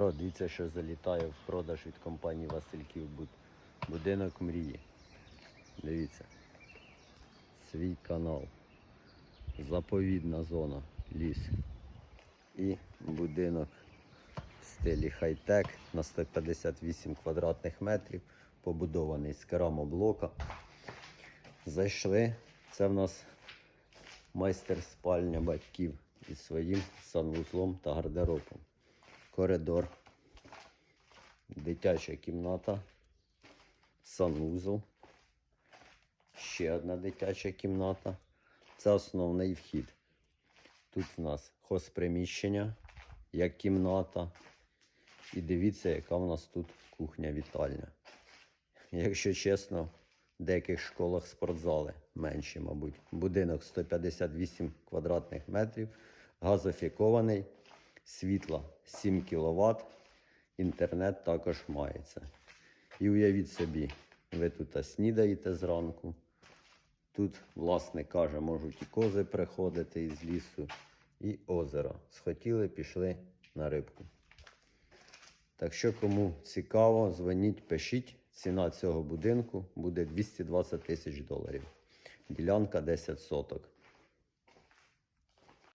О, дивіться, що залітає в продаж від компанії Васильків Буд. Будинок мрії. Дивіться. Свій канал. Заповідна зона. Ліс. І будинок в стилі хай-тек на 158 квадратних метрів. Побудований з керамоблока. Зайшли. Це в нас майстер спальня батьків із своїм санвузлом та гардеробом. Коридор, дитяча кімната, санвузол, ще одна дитяча кімната. Це основний вхід. Тут в нас хозприміщення, як кімната. І дивіться, яка в нас тут кухня-вітальня. Якщо чесно, в деяких школах спортзали менші, мабуть. Будинок 158 квадратних метрів, газофікований, світла 7 кВт, інтернет також мається. І уявіть собі, ви тут снідаєте зранку. Тут, власник каже, можуть і кози приходити із лісу, і озеро. Схотіли, пішли на рибку. Так що, кому цікаво, дзвоніть, пишіть. Ціна цього будинку буде 220 тисяч доларів. Ділянка 10 соток.